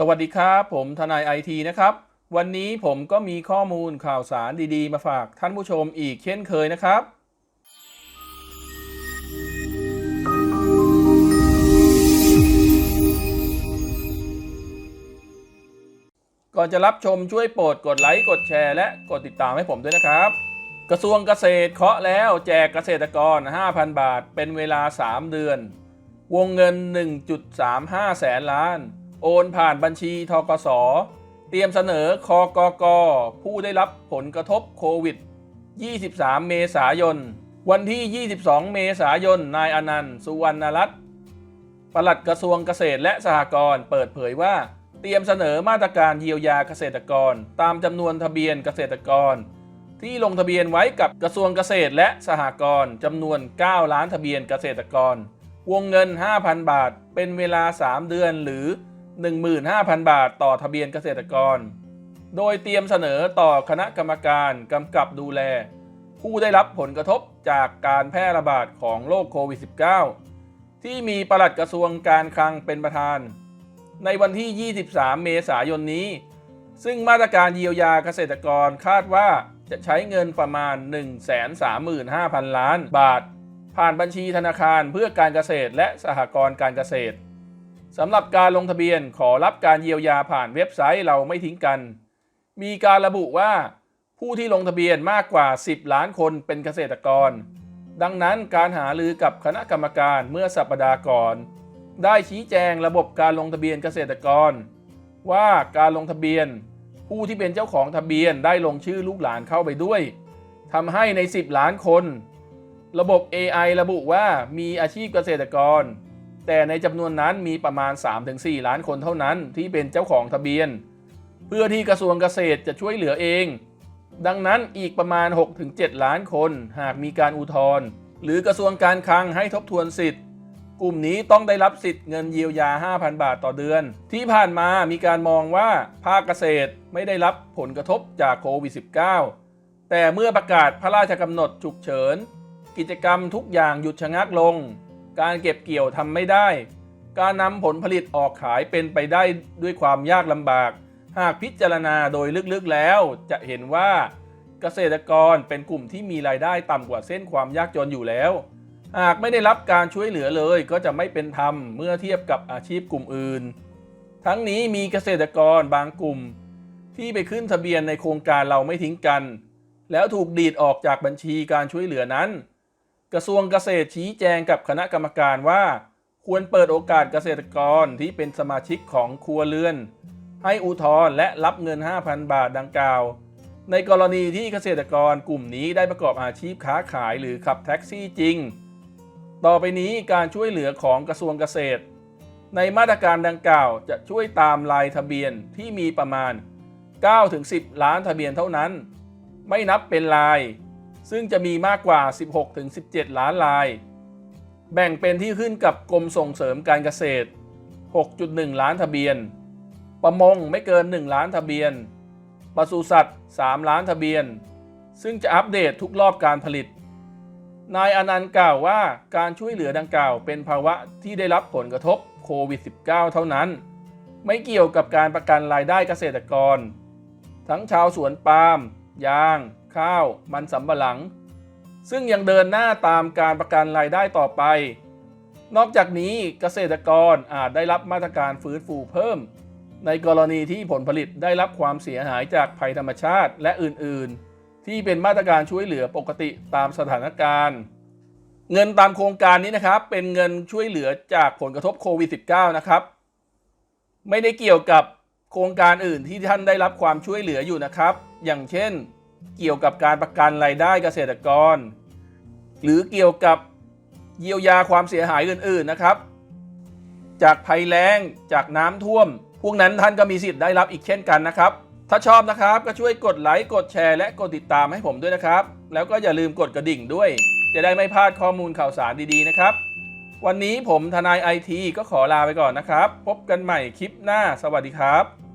สวัสดีครับ ผมทนายไอทีนะครับ วันนี้ผมก็มีข้อมูลข่าวสารดีๆ มาฝากท่านผู้ชมอีกเช่นเคยนะครับ ก่อนจะรับชมช่วยโปรดกดไลค์กดแชร์และกดติดตามให้ผมด้วยนะครับ กระทรวงเกษตรเคาะแล้วแจกเกษตรกร 5,000 บาท เป็นเวลา 3 เดือน วงเงิน 1.35 แสนล้าน โอนผ่านบัญชีทกส เตรียมเสนอคอกกผู้ได้รับผลกระทบโควิด 23 เมษายน วันที่ 22 เมษายน นายอนันต์ สุวรรณรัตน์ปลัดกระทรวงเกษตรและสหกรณ์เปิดเผยว่า เตรียมเสนอมาตรการเยียวยาเกษตรกร ตามจำนวนทะเบียนเกษตรกร ที่ลงทะเบียนไว้กับกระทรวงเกษตรและสหกรณ์จำนวน 9 ล้านทะเบียนเกษตรกร วงเงิน 5,000 บาท เป็นเวลา 3 เดือนหรือ 15,000 บาทต่อทะเบียนเกษตรกร โดยเตรียมเสนอต่อคณะกรรมการกำกับดูแล ผู้ได้รับผลกระทบจากการแพร่ระบาดของโรคโควิด -19 ที่มีปลัดกระทรวงการคลังเป็นประธาน ในวันที่ 23 เมษายนนี้ ซึ่งมาตรการเยียวยาเกษตรกรคาดว่าจะใช้เงินประมาณ 135,000 ล้านบาท ผ่านบัญชีธนาคารเพื่อการเกษตรและสหกรณ์การเกษตร สำหรับการลงทะเบียนขอรับการเยียวยาผ่านเว็บไซต์เราไม่ทิ้งกัน มีการระบุว่าผู้ที่ลงทะเบียนมากกว่า 10 ล้านคนเป็นเกษตรกร ดังนั้นการหารือกับคณะกรรมการเมื่อสัปดาห์ก่อน ได้ชี้แจงระบบการลงทะเบียนเกษตรกร ว่าการลงทะเบียน ผู้ที่เป็นเจ้าของทะเบียนได้ลงชื่อลูกหลานเข้าไปด้วยทำให้ใน 10 ล้านคน ระบบ AI ระบุว่ามีอาชีพเกษตรกร แต่ในจำนวนนั้นมีประมาณ 3-4 ล้านคนเท่านั้นที่เป็นเจ้าของทะเบียน เพื่อที่กระทรวงเกษตรจะช่วยเหลือเอง ดังนั้นอีกประมาณ 6-7 ล้านคน หากมีการอุทธรณ์หรือกระทรวงการคลังให้ทบทวนสิทธิ์ กลุ่มนี้ต้องได้รับสิทธิ์เงินเยียวยา 5,000 บาทต่อเดือน ที่ผ่านมามีการมองว่าภาคเกษตรไม่ได้รับผลกระทบจากโควิด -19 แต่เมื่อประกาศพระราชกำหนดฉุกเฉิน กิจกรรมทุกอย่างหยุดชะงักลง การเก็บเกี่ยวทำไม่ได้ การนำผลผลิตออกขายเป็นไปได้ด้วยความยากลำบาก หากพิจารณาโดยลึกๆแล้ว จะเห็นว่าเกษตรกรเป็นกลุ่มที่มีรายได้ต่ำกว่าเส้นความยากจนอยู่แล้ว หากไม่ได้รับการช่วยเหลือเลยก็จะไม่เป็นธรรมเมื่อเทียบกับอาชีพกลุ่มอื่น ทั้งนี้มีเกษตรกรบางกลุ่ม ที่ไปขึ้นทะเบียนในโครงการเราไม่ทิ้งกัน แล้วถูกดีดออกจากบัญชีการช่วยเหลือนั้น กระทรวงเกษตรชี้แจงกับคณะกรรมการว่า ควรเปิดโอกาสเกษตรกรที่เป็นสมาชิกของครัวเรือน ให้อุทธรณ์และรับเงิน 5,000 บาทดังกล่าว ในกรณีที่เกษตรกรกลุ่มนี้ได้ประกอบอาชีพค้าขายหรือขับแท็กซี่จริง ต่อไปนี้การช่วยเหลือของกระทรวงเกษตร ในมาตรการดังกล่าวจะช่วยตามลายทะเบียนที่มีประมาณ 9-10 ล้านทะเบียนเท่านั้น ไม่นับเป็นลาย ซึ่งจะมีมากกว่า 16-17 ล้านลาย แบ่งเป็นที่ขึ้นกับกรมส่งเสริมการเกษตร 6.1 ล้านทะเบียน ประมงไม่เกิน 1 ล้านทะเบียน ปศุสัตว์ 3 ล้านทะเบียน ซึ่งจะอัปเดตทุกรอบการผลิต นายอนันต์กล่าวว่าการช่วยเหลือดังกล่าวเป็นภาวะที่ได้รับผลกระทบโควิด -19 เท่านั้น ไม่เกี่ยวกับการประกันรายได้เกษตรกร ทั้งชาวสวนปาล์ม ยาง ข้าว มันสำปะหลัง ซึ่งยังเดินหน้าตามการประกันรายได้ต่อไป นอกจากนี้เกษตรกรอาจได้รับมาตรการฟื้นฟูเพิ่ม ในกรณีที่ผลผลิตได้รับความเสียหายจากภัยธรรมชาติและอื่น ๆ ที่เป็นมาตรการช่วยเหลือปกติตามสถานการณ์ เงินตามโครงการนี้นะครับ เป็นเงินช่วยเหลือจากผลกระทบโควิด -19 นะครับ ไม่ได้เกี่ยวกับโครงการอื่นที่ท่านได้รับความช่วยเหลืออยู่นะครับ อย่างเช่น เกี่ยวกับการประกันรายได้เกษตรกร หรือเกี่ยวกับเยียวยาความเสียหายอื่นๆนะครับ จากภัยแล้งจากน้ำท่วม พวกนั้นท่านก็มีสิทธิ์ได้รับอีกเช่นกันนะครับ ถ้าชอบนะครับก็ช่วยกดไลค์กดแชร์และกดติดตามให้ผมด้วยนะครับ แล้วก็อย่าลืมกดกระดิ่งด้วย จะได้ไม่พลาดข้อมูลข่าวสารดีๆนะครับ วันนี้ผมทนายไอทีก็ขอลาไปก่อนนะครับ พบกันใหม่คลิปหน้า สวัสดีครับ